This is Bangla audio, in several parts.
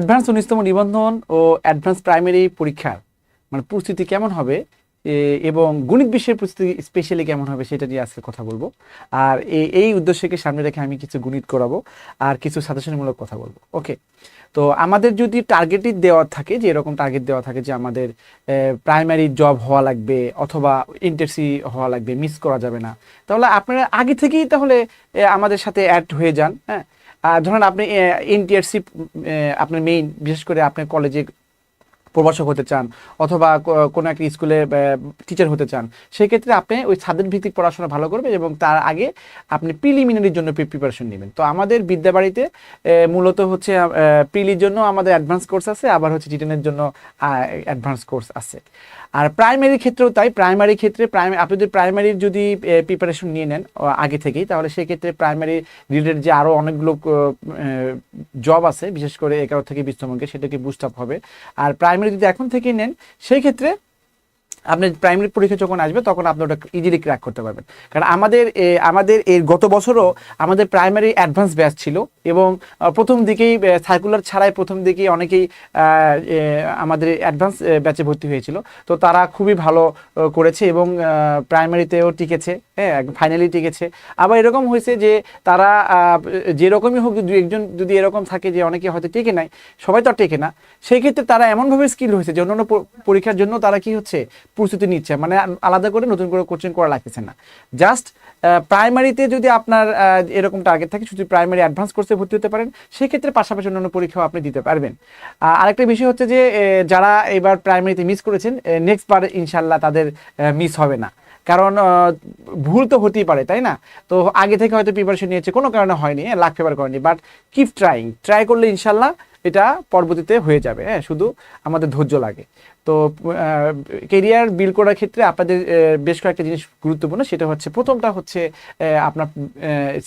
অ্যাডভান্স উনিশতম নিবন্ধন ও অ্যাডভান্স প্রাইমারি পরীক্ষার মানে প্রস্তুতি কেমন হবে এবং গণিত বিষয়ের প্রস্তুতি স্পেশালি কেমন হবে সেটা নিয়ে আজকে কথা বলব। আর এই উদ্দেশ্যকে সামনে রেখে আমি কিছু গণিত করাবো আর কিছু সাজেশনমূলক কথা বলব। ওকে তো আমাদের যদি টার্গেটই দেওয়া থাকে, যে এরকম টার্গেট দেওয়া থাকে যে আমাদের প্রাইমারি জব হওয়া লাগবে অথবা ইন্টারসি হওয়া লাগবে মিস করা যাবে না, তাহলে আপনারা আগে থেকেই তাহলে আমাদের সাথে অ্যাড হয়ে যান হ্যাঁ? ধরুন আপনি এনটিআরসি আপনার মেইন বিশেষ করে আপনার কলেজে প্রভাষক হতে চান অথবা কোনো একটা স্কুলে টিচার হতে চান, সেক্ষেত্রে আপনি ওই সাবজেক্ট ভিত্তিক পড়াশোনা ভালো করবেন এবং তার আগে আপনি প্রিলিমিনারির জন্য প্রিপারেশন নেবেন। তো আমাদের বিদ্যাবাড়িতে মূলত হচ্ছে প্রিলির জন্য আমাদের অ্যাডভান্স কোর্স আছে, আবার হচ্ছে রিটেনের জন্য অ্যাডভান্স কোর্স আছে। আর প্রাইমারি ক্ষেত্রেও তাই প্রাইমারি ক্ষেত্রে প্রাইমারি আপনি যদি প্রাইমারির যদি প্রিপারেশন নিয়ে নেন আগে থেকেই, তাহলে সেক্ষেত্রে প্রাইমারি রিলেটেড যে আরও অনেকগুলো জব আছে, বিশেষ করে এগারো থেকে বিশতম সেটাকে বুস্ট আপ হবে। আর প্রাইমারি যদি এখন থেকেই নেন সেই ক্ষেত্রে আপনি প্রাইমারি পরীক্ষা যখন আসবে, তখন আপনি ওটা ইজিলি ক্র্যাক করতে পারবেন। কারণ আমাদের আমাদের এর গত বছরও আমাদের প্রাইমারি অ্যাডভান্স ব্যাচ ছিল এবং প্রথম দিকেই সার্কুলার ছাড়াই প্রথম দিকেই অনেকেই আমাদের অ্যাডভান্স ব্যাচে ভর্তি হয়েছিল। তো তারা খুবই ভালো করেছে এবং প্রাইমারিতেও টিকেছে হ্যাঁ ফাইনালি টিকেছে। আবার এরকম হয়েছে যে তারা যেরকমই হোক দু একজন, যদি এরকম থাকে যে অনেকে হয়তো টেকে নাই, সবাই তো আর টেকে না, সেই ক্ষেত্রে তারা এমনভাবে স্কিল হয়েছে যে অন্যান্য প- পরীক্ষার জন্য তারা কি হচ্ছে প্রস্তুতি নিচ্ছে মানে আলাদা করে নতুন করে কোচিং করা লাগতেছে না। জাস্ট প্রাইমারিতে যদি আপনার এরকম টার্গেট থাকে শুধু প্রাইমারি অ্যাডভান্স কোর্সে ভর্তি হতে পারেন সেক্ষেত্রে পাশাপাশি অন্যান্য পরীক্ষাও আপনি দিতে পারবেন। আরেকটা বিষয় হচ্ছে যে যারা এবার প্রাইমারিতে মিস করেছেন নেক্সট বার ইনশাল্লাহ তাদের মিস হবে না। কারণ ভুল তো হতেই পারে তাই না? তো আগে থেকে হয়তো প্রিপারেশন নিয়েছে কোনো কারণে হয়নি হ্যাঁ, লাখ ফেভার করেনি বাট কিপ ট্রাইং ট্রাই করলে ইনশাল্লাহ এটা পরবর্তীতে হয়ে যাবে হ্যাঁ শুধু আমাদের ধৈর্য লাগে। তো কেরিয়ার বিল করার ক্ষেত্রে আপনাদের বেশ কয়েকটা জিনিস গুরুত্বপূর্ণ, সেটা হচ্ছে, প্রথমটা হচ্ছে আপনার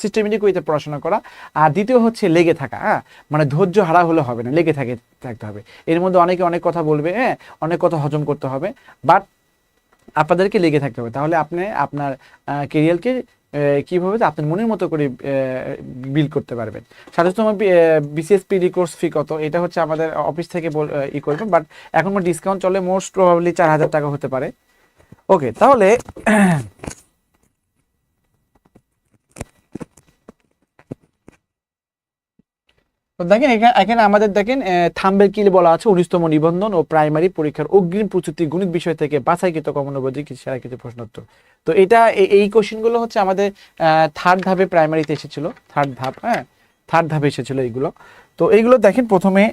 সিস্টেমেটিক ওয়েতে পড়াশোনা করা, আর দ্বিতীয় হচ্ছে লেগে থাকা হ্যাঁ মানে ধৈর্য হারা হলে হবে না, লেগে থাকে, থাকতে হবে। এর মধ্যে অনেকে অনেক কথা বলবে হ্যাঁ অনেক কথা হজম করতে হবে বাট আপনাদেরকে লেগে থাকতে হবে। তাহলে আপনি আপনার কেরিয়ারকে কীভাবে আপনার মনের মতো করে বিল করতে পারবেন। তোমার বিসিএস রিকোর্স কোর্স ফি কত? এটা হচ্ছে আমাদের অফিস থেকে ই করবেন বাট এখন ডিসকাউন্ট চলে মোস্ট প্রবাবলি চার হাজার টাকা হতে পারে। ওকে তাহলে দেখেন এখা- এখানে আমাদের দেখেন থাম্বের কিল বলা আছে, উনিশতম নিবন্ধন ও প্রাইমারি পরীক্ষার অগ্রিম প্রস্তুতি গণিত বিষয় থেকে বাছাইকৃত কমনোবধি সেরা কিছু প্রশ্নোত্তর। তো এটা এই কোশ্চেনগুলো হচ্ছে আমাদের থার্ড ধাপে প্রাইমারিতে এসেছিল থার্ড ধাপ হ্যাঁ? থার্ড ধাপে এসেছিল এইগুলো তো এইগুলো দেখেন প্রথমে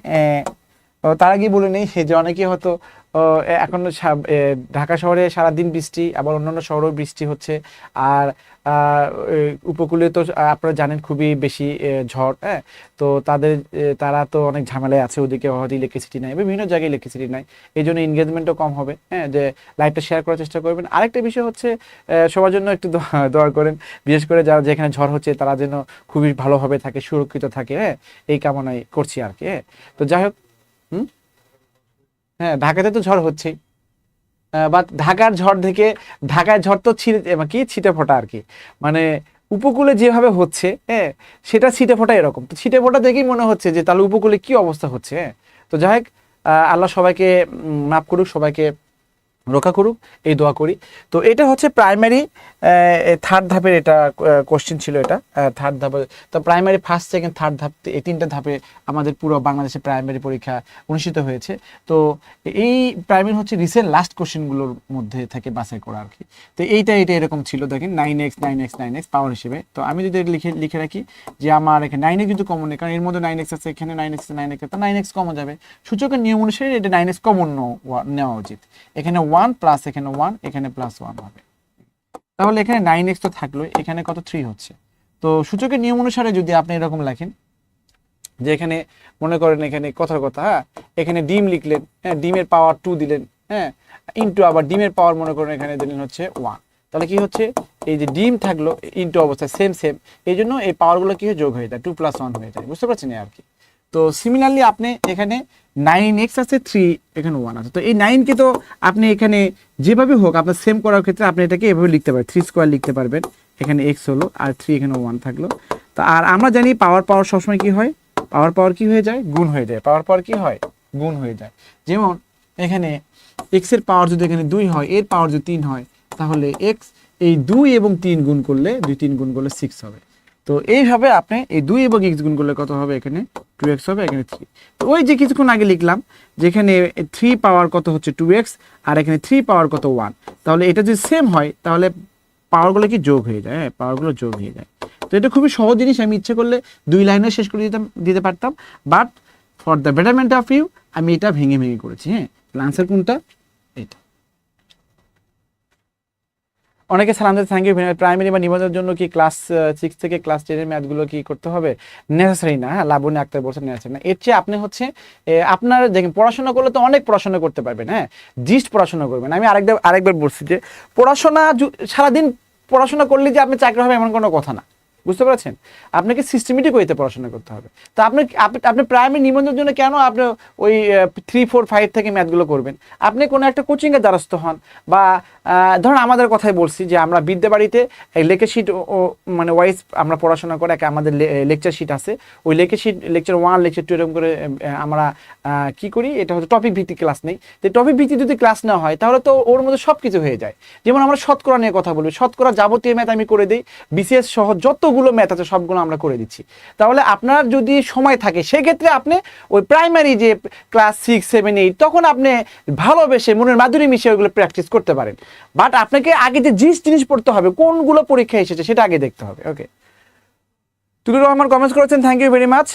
তার আগে বলে নেই যে অনেকে হয়তো এখন ঢাকা শহরে সারাদিন বৃষ্টি, আবার অন্যান্য শহরেও বৃষ্টি হচ্ছে। আর উপকূলে তো আপনারা জানেন খুবই বেশি ঝড় হ্যাঁ? তো তাদের তারা তো অনেক ঝামেলায় আছে, ওদিকে হয়তো ইলেকট্রিসিটি নাই বিভিন্ন জায়গায় ইলেকট্রিসিটি নাই। এই জন্য এনগেজমেন্টও কম হবে হ্যাঁ? যে লাইভটা শেয়ার করার চেষ্টা করবেন। আরেকটা বিষয় হচ্ছে সবার জন্য একটু দোয়া- দোয়া করেন, বিশেষ করে যারা যেখানে ঝড় হচ্ছে, তারা যেন খুবই ভালোভাবে থাকে, সুরক্ষিত থাকে হ্যাঁ? এই কামনাই করছি আর কি হ্যাঁ? তো যাই হোক হুম? হ্যাঁ ঢাকাতে তো ঝড় হচ্ছেই। বাট ঢাকার ঝড় থেকে, ঢাকায় ঝড় তো কি ছিটে ফোটা আর কি? মানে উপকূলে যেভাবে হচ্ছে হ্যাঁ সেটা ছিটে ফোটা এরকম। তো ছিটে ফোটা দেখেই মনে হচ্ছে যে, তাহলে উপকূলে কি অবস্থা হচ্ছে হ্যাঁ? তো যাই হোক আল্লাহ সবাইকে মাফ করুক, সবাইকে রক্ষা করুক, এই দোয়া করি। তো এটা হচ্ছে প্রাইমারি থার্ড ধাপের এটা কোশ্চেন ছিল এটা থার্ড ধাপে। তো প্রাইমারি ফার্স্ট সেকেন্ড থার্ড ধাপ, এই তিনটা ধাপে আমাদের পুরো বাংলাদেশে প্রাইমারি পরীক্ষা অনুষ্ঠিত হয়েছে। তো এই প্রাইমারি হচ্ছে রিসেন্ট লাস্ট কোশ্চেনগুলোর মধ্যে থেকে বাছাই করা আর কি। তো এইটা এটা এরকম ছিল, দেখেন nine x nine x nine x power হিসেবে। তো আমি যদি লিখে লিখে রাখি যে আমার এখানে নাইন এক্স কিন্তু কমন নেই, কারণ এর মধ্যে নাইন এক্স আছে, এখানে নাইন এক্স নাইন এক্স তো নাইন এক্স কমন যাবে। সূচকের নিয়ম অনুসারে এটা নাইন এক্স কমন নেওয়া উচিত। এখানে ওয়ান প্লাস এখানে ওয়ান এখানে প্লাস ওয়ান হবে। তাহলে এখানে নাইন এক্স তো থাকল, এখানে কত? থ্রি হচ্ছে। তো সূচকের নিয়ম অনুসারে যদি আপনি এরকম লেখেন, যে এখানে মনে করেন এখানে কথার কথা হ্যাঁ এখানে ডিম লিখলেন হ্যাঁ ডিমের পাওয়ার টু দিলেন হ্যাঁ ইন্টু আবার ডিমের পাওয়ার মনে করেন এখানে দিলেন হচ্ছে ওয়ান তাহলে কি হচ্ছে? এই যে ডিম থাকল ইন্টু অবস্থায় সেম সেম এই জন্য এই পাওয়ারগুলো কি যোগ হয়ে যায় টু প্লাস ওয়ান হয়ে যায়। বুঝতে পারছেন আর কি? তো সিমিলারলি আপনি এখানে নাইন এক্স আছে, থ্রি এখানে ওয়ান আছে। তো এই নাইনকে তো আপনি এখানে যেভাবে হোক, আপনার সেম করার ক্ষেত্রে আপনি এটাকে এভাবে লিখতে পারেন। থ্রি স্কোয়ার লিখতে পারবেন। এখানে এক্স হলো, আর থ্রি এখানে ওয়ান থাকল। তো আর আমরা জানি পাওয়ার পাওয়ার সবসময় কি হয়? পাওয়ার পাওয়ার কি হয়ে যায়? গুণ হয়ে যায়। পাওয়ার পাওয়ার কি হয়? গুণ হয়ে যায়। যেমন এখানে এক্সের পাওয়ার যদি এখানে দুই হয়, এর পাওয়ার যদি তিন হয়, তাহলে এক্স এই দুই এবং তিন গুণ করলে, দুই তিন গুণ করলে সিক্স হবে। তো এইভাবে আপনি এই দুই এবং এক্স গুণ করলে কত হবে? এখানে টু এক্স হবে, এখানে থ্রি তো ওই যে কিছুক্ষণ আগে লিখলাম, যেখানে থ্রি পাওয়ার কত হচ্ছে টু এক্স আর এখানে থ্রি পাওয়ার কত ওয়ান তাহলে এটা যদি সেম হয়, তাহলে পাওয়ারগুলো কি যোগ হয়ে যায়? হ্যাঁ পাওয়ারগুলো যোগ হয়ে যায়। তো এটা খুবই সহজ জিনিস, আমি ইচ্ছে করলে দুই লাইনে শেষ করে দিতাম, দিতে পারতাম। But for the betterment of you আমি এটা ভেঙে ভেঙে করেছি হ্যাঁ। আনসার কোনটা এটা অনেকে সালাম দিতে থ্যাংক ইউ প্রাইমারি বা নিবন্ধনের জন্য কি ক্লাস সিক্স থেকে ক্লাস টেনের ম্যাথগুলো কি করতে হবে? নেসেসারি না হ্যাঁ? লাবণী আক্তার বলছেন নেসেসারি না। এর চেয়ে আপনি হচ্ছে আপনার দেখেন, পড়াশোনা করলে তো অনেক পড়াশোনা করতে পারবেন হ্যাঁ? জিস্ট পড়াশোনা করবেন। আমি আরেকবার আরেকবার বলছি যে, পড়াশোনা সারাদিন পড়াশোনা করলে যে আপনি চাকরি হবে এমন কোনো কথা না। বুঝতে পারছেন? আপনাকে সিস্টেমেটিক ওয়েতে পড়াশোনা করতে হবে। তো আপনি, আপনি- প্রাইমারি নিবন্ধনের জন্য কেন আপনি ওই থ্রি ফোর ফাইভ থেকে ম্যাথগুলো করবেন? আপনি কোনো একটা কোচিংয়ের দ্বারস্থ হন বা ধরুন আমাদের কথাই বলছি যে আমরা বিদ্যাবাড়িতে লেকের শিট মানে ওয়াইজ আমরা পড়াশোনা করে একটা আমাদের লেকচার শিট আছে। ওই লেকের sheet lecture one lecture two এরকম করে আমরা কি করি? এটা হচ্ছে টপিক ভিত্তিক ক্লাস নেই। তো টপিক ভিত্তিক যদি ক্লাস না হয়, তাহলে তো ওর মধ্যে সব কিছু হয়ে যায়। যেমন আমরা শতকরা নিয়ে কথা বলব শতকরা যাবতীয় ম্যাথ আমি করে দিই বিসিএস সহ যতগুলো ম্যাথ আছে সবগুলো আমরা করে দিচ্ছি। তাহলে আপনার যদি সময় থাকে, সেক্ষেত্রে আপনি ওই প্রাইমারি যে ক্লাস সিক্স সেভেন এইট তখন আপনি ভালোবেসে মনের মাধুরী মিশিয়ে ওইগুলো প্র্যাকটিস করতে পারেন। বাট আপনাকে আগে যে জিনিস জিনিস পড়তে হবে, কোনগুলো পরীক্ষা এসেছে সেটা আগে দেখতে হবে ওকে তুলুর রহমান কমেন্টস করেছেন থ্যাংক ইউ ভেরি মাচ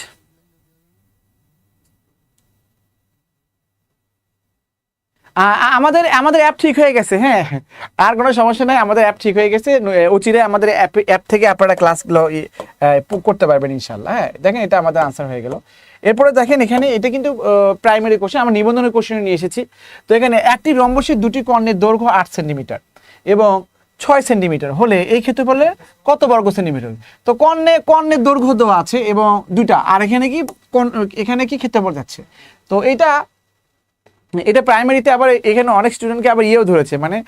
আমাদের আমাদের অ্যাপ ঠিক হয়ে গেছে হ্যাঁ। আর কোনো সমস্যা নাই, আমাদের অ্যাপ ঠিক হয়ে গেছে। অচিরে আমাদের অ্যাপ অ্যাপ থেকে আপনারা ক্লাসগুলো করতে পারবেন ইনশাল্লাহ হ্যাঁ। দেখেন, এটা আমাদের আনসার হয়ে গেল। এরপরে দেখেন এখানে এটা কিন্তু প্রাইমারি কোশ্চেন আমরা নিবন্ধনের কোশ্চেন নিয়ে এসেছি। তো এখানে একটি রম্বসের দুটি কর্ণের দৈর্ঘ্য আট সেন্টিমিটার এবং ছয় সেন্টিমিটার হলে এই ক্ষেত্রে বললে কত বর্গ সেন্টিমিটার তো কর্ণে, কর্ণের দৈর্ঘ্য দেওয়া আছে এবং দুইটা। আর এখানে কি এখানে কি ক্ষেত্রে ক্ষেত্রফল যাচ্ছে? তো এটা এটা প্রাইমারিতে আবার এখানে অনেক স্টুডেন্টকে আবার ইয়েও ধরেছে মানে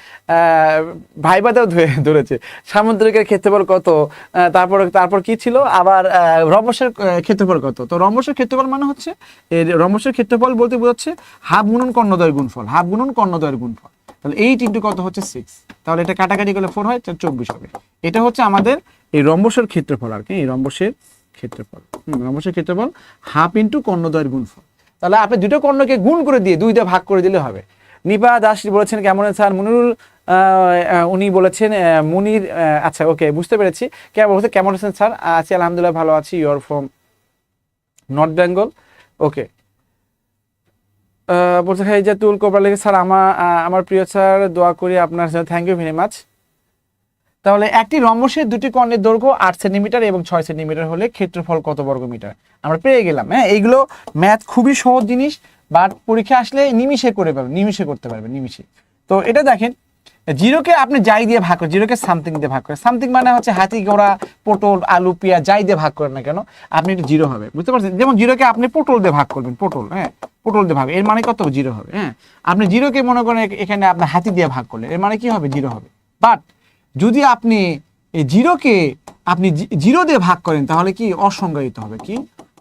ভাইবাতেও ধরে- ধরেছে। সামুদ্রিকের ক্ষেত্রফল কত? তারপর তারপর কি ছিল? আবার আহ, রম্বসের ক্ষেত্রফল কত? তো রম্বসের ক্ষেত্রফল মানে হচ্ছে এর রম্বসের ক্ষেত্রফল বলতে বোঝাচ্ছে হাফ গুণন কর্ণদয়ের গুণফল হাফ গুণন কর্ণদয়ের গুণফল। তাহলে এইট ইন্টু কত হচ্ছে সিক্স তাহলে এটা কাটাকাটি করলে ফোর হয় চব্বিশ হবে। এটা হচ্ছে আমাদের এই রম্বসের ক্ষেত্রফল আর কি এই রম্বসের ক্ষেত্রফল। রম্বসের ক্ষেত্রফল হাফ ইন্টু কর্ণদয়ের গুণফল। তাহলে আপনি দুটো কর্ণকে গুণ করে দিয়ে দুই দিয়ে ভাগ করে দিলে হবে। নিপা দাস বলেছেন, কেমন স্যার মনিরুল উনি বলেছেন মুনির আচ্ছা ওকে বুঝতে পেরেছি। কেমন বলছে কেমন আছেন স্যার? আছি, আলহামদুলিল্লাহ, ভালো আছি। Your from North Bengal okay বলছে হ্যাঁ জাতুল কোবরা লেগে স্যার আমার আমার প্রিয় স্যার, দোয়া করি আপনার sir thank you very much তাহলে একটি রম্বসের দুটি কর্ণের দৈর্ঘ্য আট সেন্টিমিটার এবং ছয় সেন্টিমিটার হলে ক্ষেত্রফল কত বর্গ মিটার? আমরা পেয়ে গেলাম হ্যাঁ? এইগুলো ম্যাথ খুবই সহজ জিনিস, বাট পরীক্ষা আসলে নিমিষে করে পারবেন নিমিষে করতে পারবেন নিমিষে। তো এটা দেখেন, জিরোকে আপনি যাই দিয়ে ভাগ করেন, জিরোকে সামথিং দিয়ে ভাগ করেন। সামথিং মানে হচ্ছে হাতি, ঘোড়া, পটল, আলু, পেঁয়াজ, যাই দিয়ে ভাগ করেন না কেন, আপনি এটা জিরো হবে, বুঝতে পারছেন? যেমন জিরোকে আপনি পটল দিয়ে ভাগ করবেন, পটল হ্যাঁ? পটল দিয়ে ভাগ, এর মানে কত? জিরো হবে হ্যাঁ? আপনি জিরোকে মনে করেন, এখানে আপনার হাতি দিয়ে ভাগ করলেন, এর মানে কি হবে? জিরো হবে। বাট যদি আপনি এই জিরোকে আপনি জিরো দিয়ে ভাগ করেন, তাহলে কি অসংজ্ঞায়িত হবে? কি?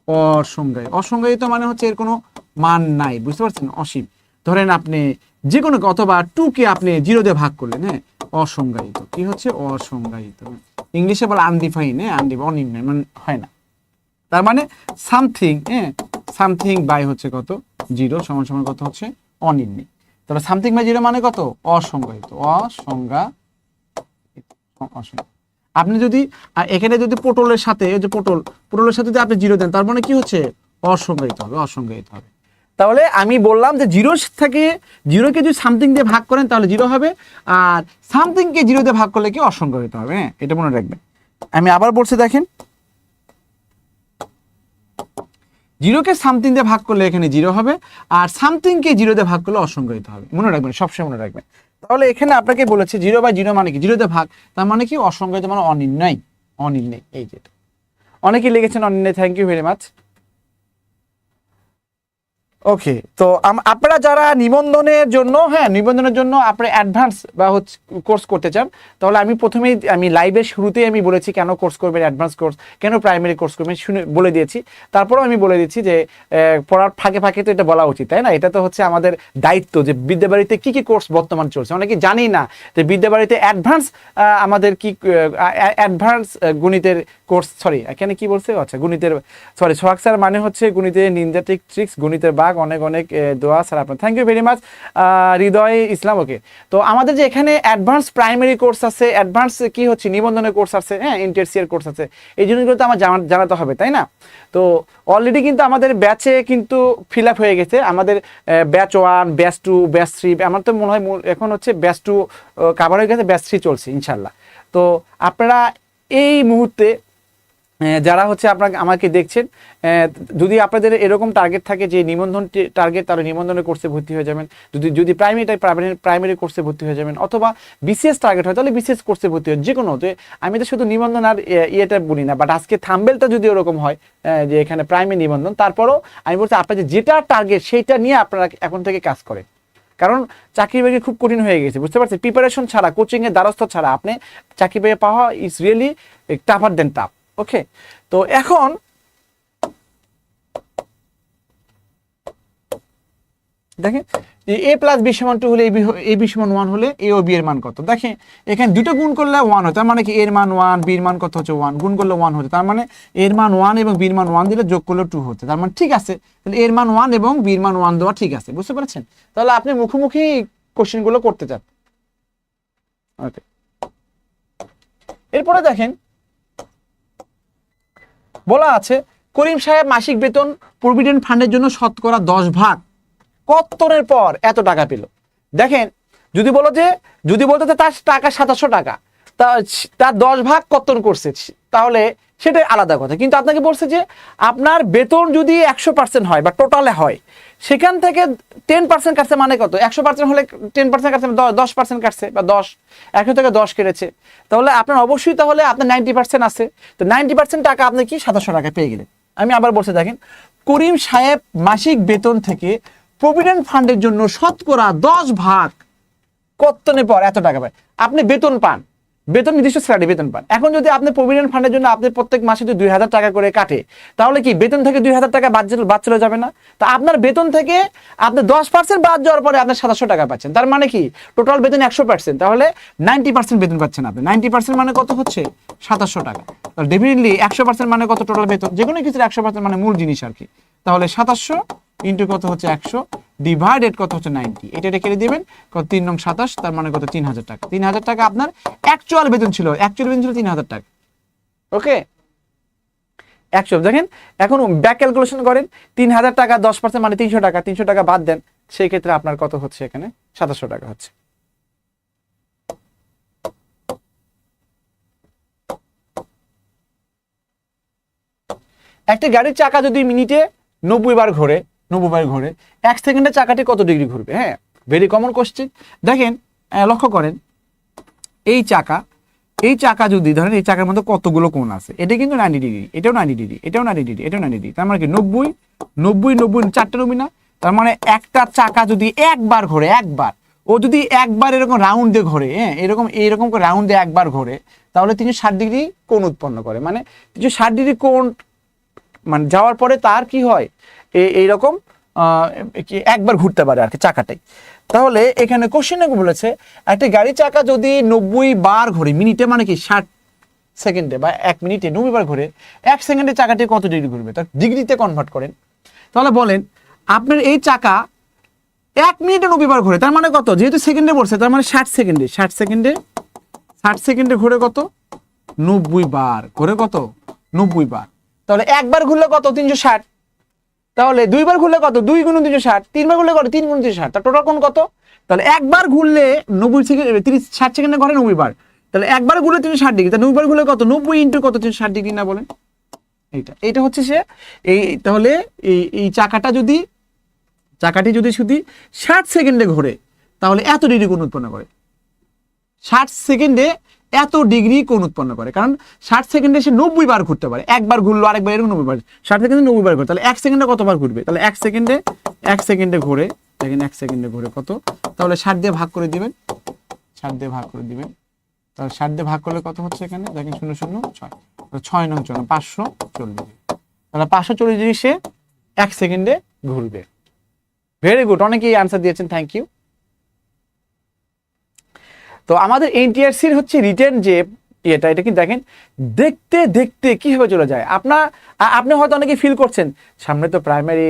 অসংজ্ঞায়িত। অসংজ্ঞায়িত মানে হচ্ছে এর কোনো মান নাই, বুঝতে পারছেন? অসীম। ধরেন আপনি যে কোনো অথবা টু কে আপনি জিরো দিয়ে ভাগ করলেন হ্যাঁ? অসংজ্ঞায়িত। কি হচ্ছে? অসংজ্ঞায়িত। ইংলিশে বলে আনডিফাইন হ্যাঁ? আনডিফাইন অনির্ণয় মানে হয় না। তার মানে সামথিং হ্যাঁ? সামথিং বাই হচ্ছে কত? জিরো সমান সমান কত হচ্ছে? অনির্ণয় তাহলে সামথিং বাই জিরো মানে কত? অসংজ্ঞায়িত। অসংজ্ঞা অসংখ্য। আপনি যদি এখানে যদি পটলের সাথে যে পটল, পটলের সাথে যদি আপনি জিরো দেন, তার মানে কি হচ্ছে? অসংজ্ঞায়িত হবে অসংজ্ঞায়িত হবে। তাহলে আমি বললাম যে জিরো থেকে, জিরোকে যদি সামথিং দিয়ে ভাগ করেন, তাহলে জিরো হবে। আর সামথিংকে জিরো দিয়ে ভাগ করলে কি অসংজ্ঞায়িত হবে? হ্যাঁ এটা মনে রাখবেন। আমি আবার বলছি, দেখেন। জিরোকে সামথিং দিয়ে ভাগ করলে এখানে জিরো হবে, আর সামথিংকে জিরো দিয়ে ভাগ করলে অসংজ্ঞায়িত হবে। মনে রাখবেন, সবসময় মনে রাখবেন। তাহলে এখানে আপনাকে বলেছে জিরো বাই জিরো মানে কি? জিরো তে ভাগ। তার মানে কি? অসংজ্ঞায়িত মানে অনির্ণয়। অনির্ণয়। এই যেটা অনেকেই লিখেছেন অনির্ণয়। Thank you very much okay তো আপনারা যারা নিবন্ধনের জন্য হ্যাঁ নিবন্ধনের জন্য আপনারা অ্যাডভান্স বা হচ্ছে কোর্স করতে চান, তাহলে আমি প্রথমেই আমি লাইভের শুরুতেই আমি বলেছি কেন কোর্স করবেন অ্যাডভান্স কোর্স কেন প্রাইমারি কোর্স করবেন, শুনে, বলে দিয়েছি। তারপরেও আমি বলে দিচ্ছি যে পড়ার ফাঁকে ফাঁকে তো এটা বলা উচিত, তাই না? এটা তো হচ্ছে আমাদের দায়িত্ব যে বিদ্যাবাড়িতে কি কি কোর্স বর্তমান চলছে। অনেকে জানি না যে বিদ্যাবাড়িতে অ্যাডভান্স আমাদের কি অ্যাডভান্স গণিতের কোর্স সরি এখানে কি বলছে? আচ্ছা গণিতের সরি সোহাগ স্যার মানে হচ্ছে গণিতের নিন্দা ট্রিক্স গণিতের বাঘ অনেক অনেক দোয়া স্যার আপনার। Thank you very much Hridoy Islam okay তো আমাদের যে এখানে অ্যাডভান্স প্রাইমারি কোর্স আছে অ্যাডভান্স কি হচ্ছে, নিবন্ধনের কোর্স আছে হ্যাঁ ইন্টারসিয়ার কোর্স আছে, এই জিনিসগুলো তো আমার জানা- জানাতে হবে, তাই না? তো অলরেডি কিন্তু আমাদের ব্যাচে কিন্তু ফিল আপ হয়ে গেছে, আমাদের batch one batch two batch three আমার তো মনে হয় এখন হচ্ছে ব্যাচ টু কাভার হয়ে গেছে ব্যাচ থ্রি চলছে ইনশাল্লাহ তো আপনারা এই মুহূর্তে যারা হচ্ছে আপনাকে আমাকে দেখছেন যদি আপনাদের এরকম টার্গেট থাকে যে নিবন্ধন টার্গেট তাহলে নিবন্ধনের কোর্সে ভর্তি হয়ে যাবেন, যদি যদি প্রাইমারি প্রাইমারি কোর্সে ভর্তি হয়ে যাবেন, অথবা বিসিএস টার্গেট হয়, তাহলে বিসিএস কোর্সে ভর্তি হয় যে কোনো তো আমি তো শুধু নিবন্ধন আর ইয়েটা বলি না বাট আজকে থাম্বেলটা যদি ওরকম হয় যে এখানে প্রাইমারি নিবন্ধন, তারপরও আমি বলছি আপনাদের যেটা টার্গেট সেইটা নিয়ে আপনারা এখন থেকে কাজ করেন। কারণ চাকরি বাকরি খুব কঠিন হয়ে গেছে, বুঝতে পারছেন? প্রিপারেশন ছাড়া কোচিংয়ের দ্বারস্থ ছাড়া, আপনি চাকরি পেয়ে পাওয়া is really tougher than tough okay তো এখন দেখেন, যে এ প্লাস বি সমান টু হলে এ বি সমান ওয়ান হলে এ ও বি এর মান কত? দেখেন, এখানে দুটো গুণ করলে ওয়ান হয়, তার মানে কি এর মান ওয়ান বির মান কত হচ্ছে ওয়ান গুণ করলে ওয়ান হচ্ছে তার মানে এর মান ওয়ান এবং বির মান ওয়ান দিলে যোগ করলে টু হচ্ছে তার মানে ঠিক আছে, তাহলে এর মান ওয়ান এবং বির মান ওয়ান দেওয়া ঠিক আছে, বুঝতে পারছেন? তাহলে আপনি মুখোমুখি কোশ্চেনগুলো করতে চান। ওকে এরপরে দেখেন বলা আছে, করিম সাহেব মাসিক বেতন প্রভিডেন্ট ফান্ডের জন্য শতকরা দশ ভাগ। কত্তরের পর এত টাকা পেল? দেখেন, যদি বলো যে, যদি বলতো তার টাকা সাতাশশো টাকা, তা, তার দশ ভাগ কত্তন করছে? তাহলে সেটাই আলাদা কথা। কিন্তু আপনাকে বলছে যে আপনার বেতন যদি একশো পার্সেন্ট হয় বা টোটালে হয়, সেখান থেকে টেন পার্সেন্ট কাটছে মানে কত? একশো পার্সেন্ট হলে টেন পার্সেন্ট কাটছে দশ পার্সেন্ট কাটছে বা দশ, একশো থেকে দশ কেটেছে। তাহলে আপনার অবশ্যই তাহলে আপনার নাইনটি পার্সেন্ট আছে। তো নাইনটি পার্সেন্ট টাকা আপনি কি সাতাশশো টাকা পেয়ে গেলেন? আমি আবার বলতে দেখেন, করিম সাহেব মাসিক বেতন থেকে প্রভিডেন্ট ফান্ডের জন্য শতকরা দশ ভাগ কত্তনের পর এত টাকা পায়। আপনি বেতন পান। বেতন, নির্দিষ্ট স্যালারি বেতন পান। এখন যদি আপনি প্রভিডেন্ট ফান্ডের জন্য আপনি প্রত্যেক মাসে যদি দুই হাজার টাকা করে কাটে, তাহলে কি বেতন থেকে দুই হাজার টাকা বাদ বাদ চলে যাবে না? তা আপনার বেতন থেকে আপনি দশ পার্সেন্ট বাদ যাওয়ার পরে আপনি সাতাশশো টাকা পাচ্ছেন। তার মানে কি? টোটাল বেতন একশো পার্সেন্ট তাহলে নাইনটি পার্সেন্ট বেতন পাচ্ছেন আপনি। নাইনটি পার্সেন্ট মানে কত হচ্ছে? সাতাশশো টাকা। ডেফিনেটলি একশো পার্সেন্ট মানে কত টোটাল বেতন? যে কোনো কিছুর একশো পার্সেন্ট মানে মূল জিনিস আর কি। তাহলে সাতাশশো ইন্টু কত হচ্ছে একশো? ডিভাইডেড কত হচ্ছে নাইনটি? এটা রেখে দিবেন, কত তিন নং সাতাশ, তার মানে কত তিন হাজার টাকা। তিন হাজার টাকা আপনার অ্যাকচুয়াল বেতন ছিল অ্যাকচুয়াল বেতন ছিল তিন হাজার টাকা। ওকে একশো দেখেন, এখন ব্যাক ক্যালকুলেশন করেন, তিন হাজার টাকা দশ পার্সেন্ট মানে তিনশো টাকা তিনশো টাকা বাদ দেন, সেই ক্ষেত্রে আপনার কত হচ্ছে এখানে? সাতাশশো টাকা হচ্ছে। একটা গাড়ির চাকা যদি মিনিটে নব্বই বার ঘোরে, নব্বই বার ঘোরে, এক সেকেন্ডে চাকাটি কত ডিগ্রি ঘুরবে? হ্যাঁ ভেরি কমন কোশ্চেন দেখেন লক্ষ্য করেন, এই চাকা এই চাকা যদি, ধরেন এই চাকার মধ্যে কতগুলো কোণ আছে? এটা কিন্তু নাইনটি ডিগ্রি এটাও নাইনটি ডিগ্রি এটাও নাইনটি ডিগ্রি এটাও নাইনটি ডিগ্রি তার মানে কি নব্বই নব্বই নব্বই চারটে নব্বই না তার মানে একটা চাকা যদি একবার ঘোরে, একবার, ও যদি একবার এরকম রাউন্ড দিয়ে ঘোরে হ্যাঁ এরকম, এইরকম রাউন্ড দিয়ে একবার ঘোরে, তাহলে তিনশো ষাট ডিগ্রি কোণ উৎপন্ন করে। মানে তিনশো ষাট ডিগ্রি কোণ মানে যাওয়ার পরে তার কি হয়? এ- এইরকম আহ, কি একবার ঘুরতে পারে আর কি চাকাটাই। তাহলে এখানে কোশ্চেনে বলেছে একটা গাড়ি চাকা যদি নব্বই বার ঘোরে মিনিটে মানে কি ষাট সেকেন্ডে বা এক মিনিটে নব্বই বার ঘুরে এক সেকেন্ডে চাকাটি কত ডিগ্রি ঘুরবে? তার ডিগ্রিতে কনভার্ট করেন। তাহলে বলেন আপনার এই চাকা এক মিনিটে নব্বই বার ঘুরে তার মানে কত? যেহেতু সেকেন্ডে পড়ছে তার মানে ষাট সেকেন্ডে। ষাট সেকেন্ডে ষাট সেকেন্ডে ঘুরে কত? নব্বই বার। ঘুরে কত? নব্বই বার। তাহলে একবার ঘুরলে কত? তিনশো ষাট। তাহলে দুইবার ঘুরলে কত? দুই গুণ তিনশো ষাট। তিনবার ঘুরলে কত? তিন গুণ তিনশো ষাট। তার টোটাল কোন কত? তাহলে একবার ঘুরলে নব্বই সেকেন্ড তিরিশ, ষাট সেকেন্ডে ঘরে নব্বই বার তাহলে একবার ঘুরলে তিনশো ষাট ডিগ্রি। তাহলে নব্বই ঘুরলে কত? নব্বই ইন্টু কত? তিনশো ষাট ডিগ্রি না বলেন? এইটা। এইটা হচ্ছে সে, এই, তাহলে এই এই চাকাটা যদি, চাকাটি যদি শুধু ষাট সেকেন্ডে ঘোরে, তাহলে এত ডিগ্রি কোণ উৎপন্ন করে। ষাট সেকেন্ডে এত ডিগ্রি কোন উৎপন্ন করে? কারণ ষাট সেকেন্ডে সে নব্বই বার ঘুরতে পারে। একবার ঘুরলো, আরেকবার এরকম নব্বই বার। ষাট সেকেন্ডে নব্বই বার ঘুরে তাহলে এক সেকেন্ডে কতবার ঘুরবে? তাহলে এক সেকেন্ডে এক সেকেন্ডে ঘুরে, দেখেন এক সেকেন্ডে ঘুরে কত? তাহলে ষাট দিয়ে ভাগ করে দিবেন। ষাট দিয়ে ভাগ করে দিবেন। তাহলে ষাট দিয়ে ভাগ করলে কত হচ্ছে এখানে? দেখেন শূন্য শূন্য, ছয়। ছয় নং চলো পাঁচশো চল্লিশ। তাহলে পাঁচশো চল্লিশ ডিগ্রি সে এক সেকেন্ডে ঘুরবে। ভেরি গুড অনেকেই আনসার দিয়েছেন থ্যাংক ইউ তো আমাদের এনটিআরসির হচ্ছে রিটার্ন যে এটা এটা কি দেখেন? দেখতে দেখতে কীভাবে চলে যায়? আপনার আপনি হয়তো অনেকে ফিল করছেন, সামনে তো প্রাইমারি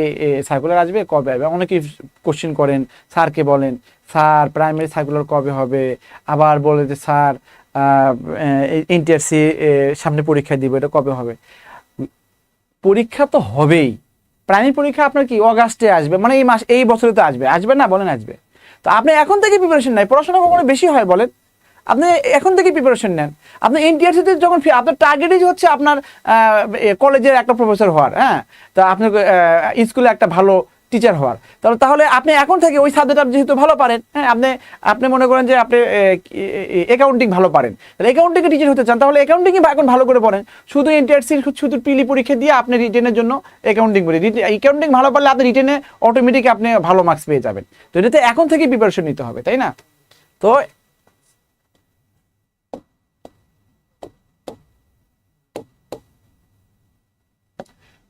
সার্কুলার আসবে, কবে আসবে? অনেকেই কোশ্চেন করেন স্যারকে বলেন স্যার প্রাইমারি সার্কুলার কবে হবে? আবার বলে যে স্যার এনটিআরসি সামনে পরীক্ষা দিব, এটা কবে হবে? পরীক্ষা তো হবেই। প্রাইমারি পরীক্ষা আপনার কি? অগাস্টে আসবে মানে এই মাস, এই বছরে তো আসবে। আসবে না? বলেন আসবে। তো আপনি এখন থেকে প্রিপারেশন নেয় পড়াশোনা কখনো বেশি হয় বলেন? আপনি এখন থেকে প্রিপারেশন নেন। আপনি এনটিআরসিতে যখন আপনার টার্গেটই হচ্ছে আপনার কলেজের একটা প্রফেসর হওয়ার হ্যাঁ? তা আপনার স্কুলে একটা ভালো টিচার হওয়ার। তাহলে তাহলে আপনি এখন থেকে ওই সাবজেক্ট যেহেতু ভালো পারেন হ্যাঁ আপনি আপনি মনে করেন যে আপনি অ্যাকাউন্টিং ভালো পারেন। তাহলে অ্যাকাউন্টিংয়ে টিচার হতে চান, তাহলে অ্যাকাউন্টিংই এখন ভালো করে পড়েন। শুধু এনটিআরসির শুধু পিলি পরীক্ষা দিয়ে আপনি রিটেনের জন্য অ্যাকাউন্টিং করি অ্যাকাউন্টিং ভালো পারলে আপনি রিটেনে অটোমেটিক আপনি ভালো মার্কস পেয়ে যাবেন। তো এটাতে এখন থেকেই প্রিপারেশন নিতে হবে, তাই না? তো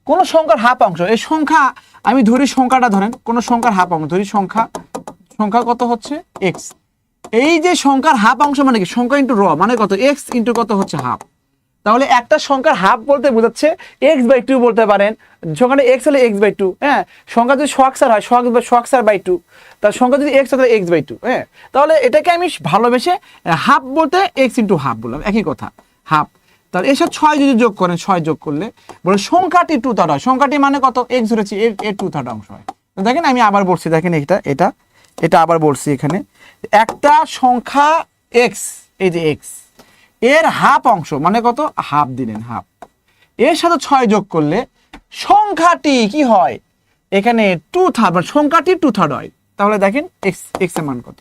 কোন সংখ্যার হাফ অংশ, এই সংখ্যা, আমি ধরি সংখ্যাটা ধরেন, কোন সংখ্যার হাফ অংশ, ধরি সংখ্যা সংখ্যা কত হচ্ছে? এক্স এই যে সংখ্যার হাফ অংশ মানে কি? সংখ্যা ইন্টু র মানে কত? এক্স ইন্টু কত হচ্ছে হাফ তাহলে একটা সংখ্যার হাফ বলতে বোঝাচ্ছে এক্স বাই টু বলতে পারেন। সংখ্যাটা এক্স হলে এক্স বাই টু হ্যাঁ? সংখ্যা যদি সোয়াক্সার হয় সোয়াক সোয়াক্সার বাই টু তার সংখ্যা যদি এক্স হয় এক্স বাই টু হ্যাঁ? তাহলে এটাকে আমি ভালোবেসে হাফ বলতে এক্স ইন্টু হাফ বললাম, একই কথা হাফ তাহলে এসব ছয় যদি যোগ করেন, ছয় যোগ করলে, বলে সংখ্যাটি টু থার্ড হয়। সংখ্যাটি মানে কত? এক্স ধরেছি, এর এর টু থার্ড অংশ হয়। দেখেন আমি আবার বলছি, দেখেন এটা এটা এটা আবার বলছি এখানে। একটা সংখ্যা এক্স এই যে এক্সের হাফ অংশ মানে কত? হাফ দিলেন হাফ এর সাথে ছয় যোগ করলে সংখ্যাটি কি হয়? এখানে টু থার্ড মানে সংখ্যাটি টু থার্ড হয়। তাহলে দেখেন এক্স এক্সের মান কত?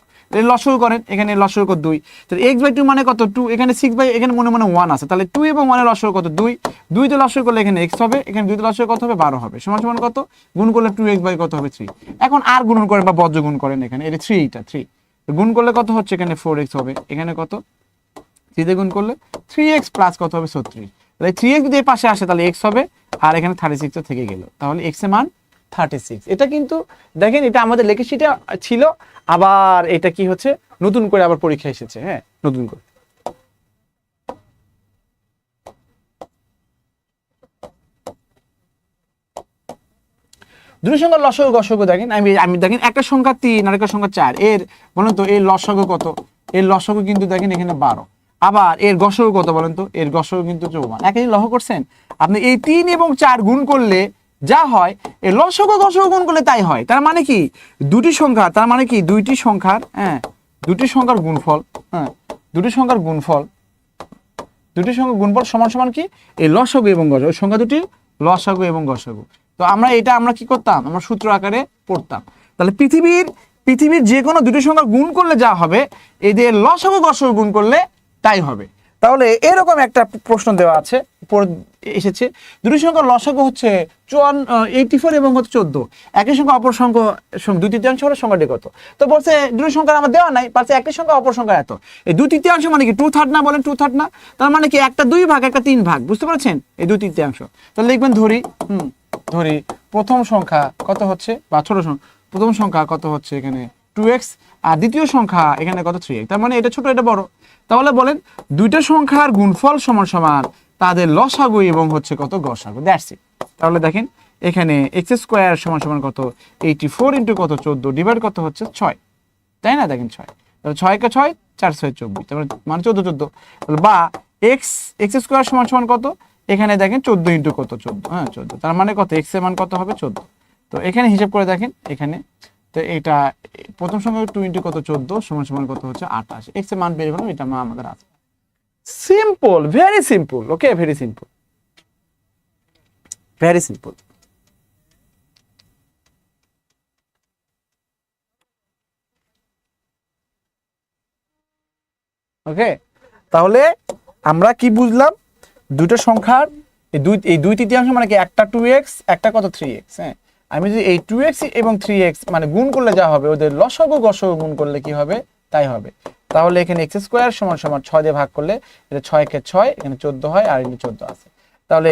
লসও করেন, এখানে লসও কত দুই। তাহলে এক্স বাই টু মানে কত? টু এখানে সিক্স বাই এখানে মনে মনে ওয়ান আছে। তাহলে টু এবং ওয়ানের লসও কত? দুই। দুইতে লসও করলে এখানে এক্স হবে, এখানে দুইতে লসও কত হবে? বারো হবে। সমান সমান কত? গুণ করলে টু এক্স বাই কত হবে? থ্রি এখন আর গুণ করেন বা বজ্র গুণ করেন এখানে। এটা থ্রি এটা থ্রি গুণ করলে কত হচ্ছে? এখানে ফোর এক্স হবে। এখানে কত? থ্রিতে গুণ করলে থ্রি এক্স প্লাস কত হবে? ছত্রিশ। তাহলে থ্রি এক্স যদি পাশে আসে, তাহলে এক্স হবে। আর এখানে থার্টি সিক্স থেকে গেল। তাহলে এক্সের মান থার্টি সিক্স এটা কিন্তু, দেখেন, এটা আমাদের লেখে শিটে ছিল, আবার এটা কি হচ্ছে? নতুন করে আবার পরীক্ষা এসেছে হ্যাঁ নতুন করে। দুটো সংখ্যার লসগু গসগু দেখেন, আমি আমি দেখেন, একটা সংখ্যা তিন আর একটা সংখ্যা চার। এর, বলেন তো, এর লসগু কত? এর লসগু কিন্তু দেখেন এখানে বারো। আবার এর গসগু কত বলেন তো? এর গসগু কিন্তু চৌবান। একই লক্ষ্য করছেন? আপনি এই তিন এবং চার গুণ করলে যা হয় এর লসগু গসগু গুণ করলে তাই হয়। তার মানে কি? দুটি সংখ্যা, তার মানে কি? দুইটি সংখ্যার হ্যাঁ দুটি সংখ্যার গুণফল হ্যাঁ দুটি সংখ্যার গুণফল, দুটি সংখ্যা গুণফল সমান সমান কি? এই লসাগু এবং গসাগু ওই সংখ্যা দুটি লসাগু এবং গসাগু তো আমরা এটা আমরা কি করতাম? আমরা সূত্র আকারে পড়তাম। তাহলে পৃথিবীর পৃথিবীর যে কোনো দুটি সংখ্যা গুণ করলে যা হবে এদের যে লসাগু গসাগু গুণ করলে তাই হবে। তাহলে এরকম একটা প্রশ্ন দেওয়া আছে এসেছে, দুটি সংখ্যার লসাগু হচ্ছে চুয়ান এইটি ফোর এবং হচ্ছে চোদ্দ। একই সংখ্যা, অপর সংখ্যা দুই তৃতীয়াংশ হলে সংখ্যাটি কত? তো বলছে দুটি সংখ্যা আমার দেওয়া নাই, পারছে একই সংখ্যা, অপর সংখ্যা এত। এই দুই তৃতীয়াংশ মানে কি টু থার্ড না বলেন টু থার্ড না, তার মানে কি একটা দুই ভাগ, একটা তিন ভাগ, বুঝতে পারছেন? এই দুই তৃতীয়াংশ। তাহলে লিখবেন ধরি, হুম, ধরি, প্রথম সংখ্যা কত হচ্ছে? বা ছোট সংখ্যা, প্রথম সংখ্যা কত হচ্ছে এখানে? টু এক্স আর দ্বিতীয় সংখ্যা এখানে কত? থ্রি এক্স তার মানে এটা ছোট, এটা বড়। তাহলে বলেন, দুইটা সংখ্যার গুণফল সমান সমান তাদের লসাগু এবং হচ্ছে কত? গসাগু। দ্যাটস ইট তাহলে দেখেন, এখানে এক্স স্কোয়ার সমান সমান কত? এইটি ফোর ইন্টু কত? চোদ্দ ডিভাইড কত হচ্ছে? ছয়। তাই না? দেখেন ছয়। তাহলে ছয়কে ছয়? চার ছয় চব্বিশ। তারপরে মানে চোদ্দ, চোদ্দ। তাহলে বা এক্স এক্স স্কোয়ার সমান সমান কত? এখানে দেখেন, চোদ্দ ইন্টু কত? চোদ্দ। হ্যাঁ চোদ্দ। তার মানে কত? এক্সের মান কত হবে? চোদ্দ। তো এখানে হিসাব করে দেখেন, এখানে তো এটা, প্রথম সংখ্যা টু ইন্টু কত? চোদ্দ সমান সমান কত হচ্ছে? আঠাশ। এক্সের মান বের করলাম এটা আমাদের আছে। Simple very simple okay very simple very simple okay তাহলে আমরা কি বুঝলাম? দুটো সংখ্যার, এই দুই এই দুই তৃতীয়াংশ মানে কি, একটা টু এক্স একটা কত? থ্রি এক্স হ্যাঁ। আমি যদি এই টু এক্স এবং থ্রি এক্স মানে গুণ করলে যা হবে, ওদের লসগু গসগু গুণ করলে কি হবে? তাই হবে। তাহলে এখানে এক্স স্কোয়ার সমান সমান ছয় দিয়ে ভাগ করলে এটা ছয় কে ছয়, এখানে চোদ্দ হয় আর এখানে চোদ্দ আছে। তাহলে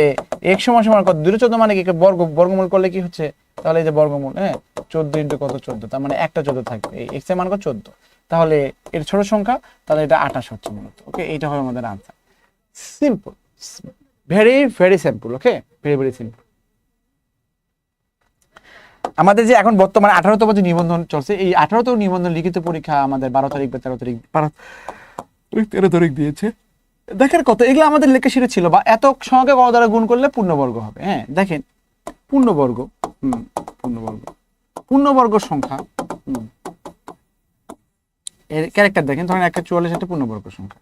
এক্স সমান সমান কত? দুটো চোদ্দ মানে কি? বর্গ, বর্গমূল করলে কি হচ্ছে? তাহলে এই যে বর্গমূল হ্যাঁ? চোদ্দ ইন্টু কত চোদ্দ? তার মানে একটা চোদ্দ থাকবে। এই এক্সের মান কত? চোদ্দ। তাহলে এর ছোট সংখ্যা, তাহলে এটা আঠাশ হচ্ছে মূলত। ওকে এইটা হবে আমাদের answer simple very very simple okay very very simple আমাদের যে এখন বর্তমানে আঠারোতম যে নিবন্ধন চলছে, এই আঠারোতম নিবন্ধন লিখিত পরীক্ষা আমাদের বারো তারিখ বা তেরো তারিখ তেরো তারিখ দিয়েছে। দেখেন কত, এগুলো আমাদের লেখা শিরে ছিল বা এত সংখ্যা কত দ্বারা গুণ করলে পূর্ণবর্গ হবে। হ্যাঁ দেখেন, পূর্ণবর্গ, হুম, পূর্ণবর্গ পূর্ণবর্গ সংখ্যা এর ক্যারেক্টার দেখেন, ধরেন একটা চুয়াল্লিশ একটা পূর্ণবর্গ সংখ্যা।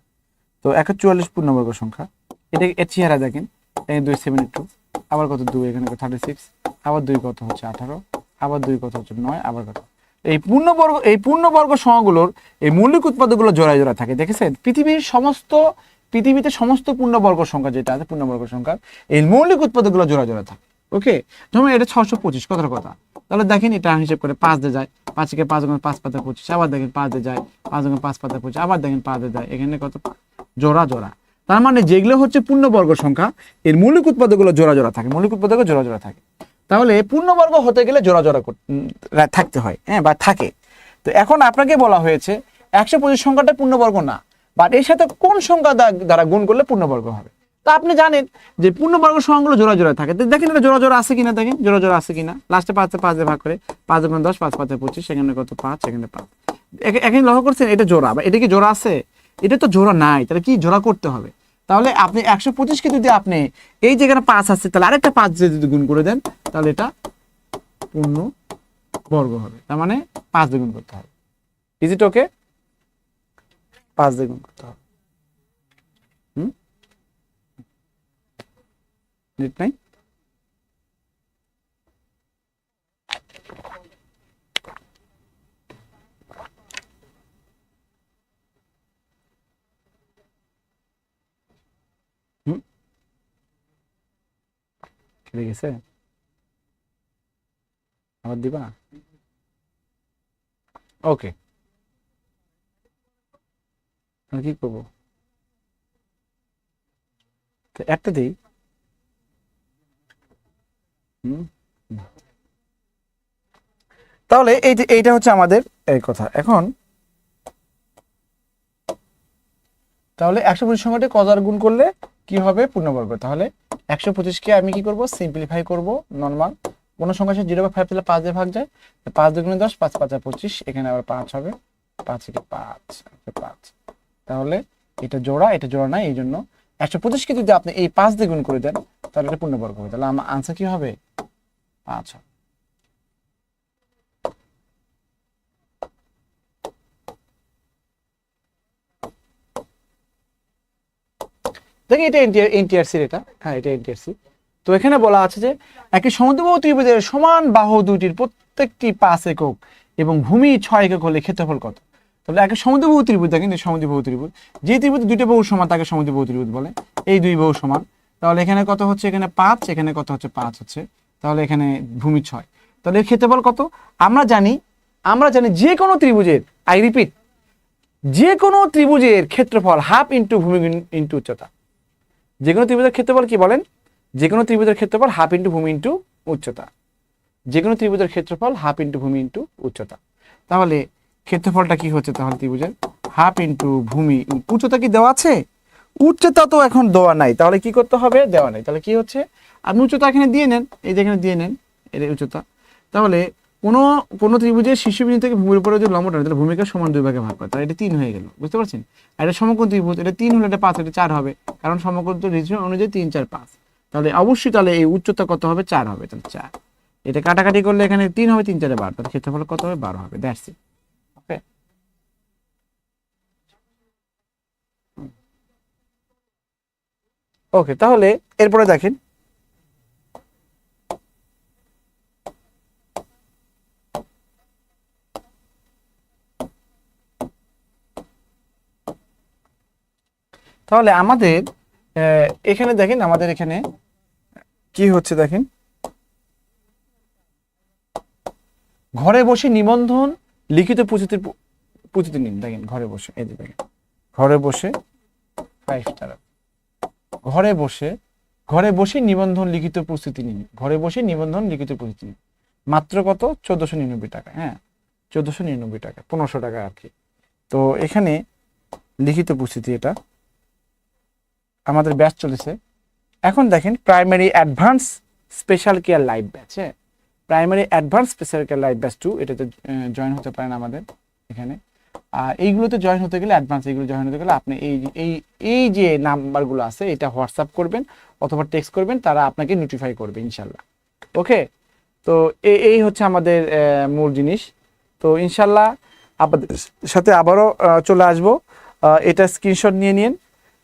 তো একটা চুয়াল্লিশ পূর্ণবর্গ সংখ্যা, এটা, এর চেহারা দেখেন দুই সেভেন টু আবার কত, দুই, এখানে থার্টি সিক্স আবার দুই কত হচ্ছে আঠারো, আবার দুই কত হচ্ছে নয়, আবার কত? এই পূর্ণবর্গ এই পূর্ণবর্গ সংখ্যাগুলোর এই মৌলিক উৎপাদকগুলো জোড়ায় জোড়া থাকে, দেখেছেন? পৃথিবীর সমস্ত, পৃথিবীতে সমস্ত পূর্ণবর্গ সংখ্যা যেটা আছে, পূর্ণবর্গ সংখ্যা, এই মৌলিক উৎপাদকগুলো জোড়া জোড়া থাকে ওকে যেমন এটা ছশো পঁচিশ কথার কথা? তাহলে দেখেন এটা হিসেব করে পাঁচ দিয়ে যায় পাঁচকে পাঁচ গুণ পাঁচ পাতা পঁচিশ, আবার দেখেন পাঁচ দিয়ে যায়, পাঁচ গুণ পাঁচ পাতা পঁচিশ, আবার দেখেন পাঁচ দিয়ে যায়, এখানে কত? জোড়া জোড়া। তার মানে যেগুলো হচ্ছে পূর্ণবর্গ সংখ্যা, এর মৌলিক উৎপাদকগুলো জোড়া জোড়া থাকে, মৌলিক উৎপাদক জোড়া জোড়া থাকে। তাহলে পূর্ণবর্গ হতে গেলে জোড়া জোড়া থাকতে হয় হ্যাঁ বা থাকে। তো এখন আপনাকে বলা হয়েছে, একশো পঁচিশ সংখ্যাটা পূর্ণবর্গ না বাট এর সাথে কোন সংখ্যা দ্বারা গুণ করলে পূর্ণবর্গ হবে? তা আপনি জানেন যে পূর্ণবর্গ সংখ্যাগুলো জোড়া জোড়া থাকে। দেখেন এটা জোড়া জোড়া আছে কিনা, দেখেন, জোড়া জোড়া আছে কিনা। লাস্টে পাঁচে পাঁচ ভাগ করে, পাঁচ গুণ দশ, পাঁচ পাঁচে পঁচিশ, সেখানে কত? পাঁচ, সেখানে পাঁচ। এখ- এখানে লক্ষ্য করছেন, এটা জোড়া, বা এটা কি জোড়া আছে? এটা তো জোড়া নাই, তাহলে কি জোড়া করতে হবে? তাহলে আপনি একশো পঁচিশকে যদি আপনি এই যেখানে পাঁচ আছে, তাহলে আরেকটা পাঁচ দিয়ে যদি গুণ করে দেন, তাহলে এটা পূর্ণ বর্গ হবে। তার মানে পাঁচ দিয়ে গুণ করতে হবে। ইজ ইট ওকে পাঁচ দিয়ে গুণ করতে হবে। হুম? নাই হুম কেটে গেছে? আবার দিবা? ওকে কি করব? একটা দিই। তাহলে এই যে এইটা হচ্ছে আমাদের এই কথা। এখন তাহলে একশো পঁচিশ সংখ্যাটি কজার গুণ করলে কি হবে পূর্ণবর্গ? তাহলে একশো পঁচিশকে আমি কি করব? সিম্পলিফাই করব নর্মাল কোনো সংখ্যা সে জিরো বা ফাইভ তাহলে পাঁচ দিয়ে ভাগ যায়। পাঁচ দুগুণে দশ, পাঁচ, পাঁচা পঁচিশ, এখানে আবার পাঁচ হবে। পাঁচ একে পাঁচ পাঁচ। তাহলে এটা জোড়া এটা জোড়া নাই, এই জন্য একশো পঁচিশকে যদি আপনি এই পাঁচ দিয়ে গুণ করে দেন, তাহলে এটা পূর্ণবর্গ হবে। তাহলে আমার আনসার কি হবে? পাঁচ হবে। দেখি এটা এনটিআর এনটিআরসির এটা। হ্যাঁ এটা এনটিআরসি তো এখানে বলা আছে যে একটি সমুদ্রবাহু ত্রিভুজের সমান বাহু দুইটির প্রত্যেকটি পাঁচ একক এবং ভূমি ছয় একক হলে ক্ষেত্রফল কত? তাহলে একটা সমুদ্রবাহু ত্রিভুজ, দেখেন এই সমুদ্রবাহু ত্রিভুজ। যে ত্রিভুজ দুইটা বহু সমান, তাকে সমুদ্রবাহু ত্রিভুজ বলে। এই দুই বহু সমান। তাহলে এখানে কত হচ্ছে? এখানে পাঁচ, এখানে কত হচ্ছে? পাঁচ হচ্ছে। তাহলে এখানে ভূমি ছয়। তাহলে এর ক্ষেত্রফল কত? আমরা জানি আমরা জানি যে কোনো ত্রিভুজের আই রিপিট যে কোনো ত্রিভুজের ক্ষেত্রফল হাফ ইন্টু ভূমি ইন্টু উচ্চতা। যে কোনো ত্রিভুজের ক্ষেত্রফল কি বলেন? যে কোনো ত্রিভুজের ক্ষেত্রফল হাফ ইন্টু ভূমি ইন্টু উচ্চতা। যে কোনো ত্রিভুজের ক্ষেত্রফল হাফ ইন্টু ভূমি ইন্টু উচ্চতা। তাহলে ক্ষেত্রফলটা কি হচ্ছে তাহলে ত্রিভুজের? হাফ ইন্টু ভূমি উচ্চতা কি দেওয়া আছে? উচ্চতা তো এখন দেওয়া নাই। তাহলে কি করতে হবে? দেওয়া নাই। তাহলে কি হচ্ছে? আপনি উচ্চতা এখানে দিয়ে নেন। এই যে এখানে দিয়ে নেন, এর উচ্চতা। তাহলে কোনো কোনো ত্রিভুজের শীর্ষবিন্দু থেকে ভূমির উপরে যদি লম্ব টানে তাহলে ভূমিকা সমান দুই ভাগে ভাগ করে, তাহলে এটা তিন হয়ে গেল, বুঝতে পারছেন? এটা সমকোণ ত্রিভুজ, এটা তিন হলে এটা পাঁচ, এটা চার হবে, কারণ সমকোণ ত্রিভুজ অনুযায়ী তিন, চার, পাঁচ। তাহলে অবশ্যই তাহলে এই উচ্চতা কত হবে? চার হবে, তাহলে চার। এটা কাটাকাটি করলে এখানে তিন হবে, তিন, চারে বারো, তাহলে ক্ষেত্রফল কত হবে? বারো হবে দ্যাটস ইট ওকে ওকে তাহলে এরপরে দেখেন তাহলে আমাদের এখানে দেখেন আমাদের এখানে কি হচ্ছে দেখেন। ঘরে বসে নিবন্ধন, লিখিত প্রস্তুতির প- প্রস্তুতি নিন দেখেন ঘরে বসে, এই যে দেখেন, ঘরে বসে ফাইভ স্টার ঘরে বসে ঘরে বসে নিবন্ধন, লিখিত প্রস্তুতি নিন। ঘরে বসে নিবন্ধন, লিখিত প্রস্তুতি নিন। মাত্র কত? চোদ্দোশো নিরানব্বই টাকা হ্যাঁ চোদ্দোশো নিরানব্বই টাকা, পনেরোশো টাকা আর কি। তো এখানে লিখিত প্রস্তুতি এটা। আমাদের ব্যাচ চলেছে। এখন দেখেন primary advance special care live batch হ্যাঁ? Primary advance special care live batch two এটাতে জয়েন হতে পারেন আমাদের এখানে। আর এইগুলোতে জয়েন হতে গেলে অ্যাডভান্স এইগুলো জয়েন হতে গেলে আপনি এই এই এই যে নাম্বারগুলো আছে, এটা হোয়াটসঅ্যাপ করবেন অথবা টেক্সট করবেন, তারা আপনাকে নোটিফাই করবে ইনশাল্লাহ। ওকে? তো এই হচ্ছে আমাদের মূল জিনিস। তো ইনশাল্লাহ আপনাদের সাথে আবারও চলে আসব। এটা স্ক্রিনশট নিয়ে নিন।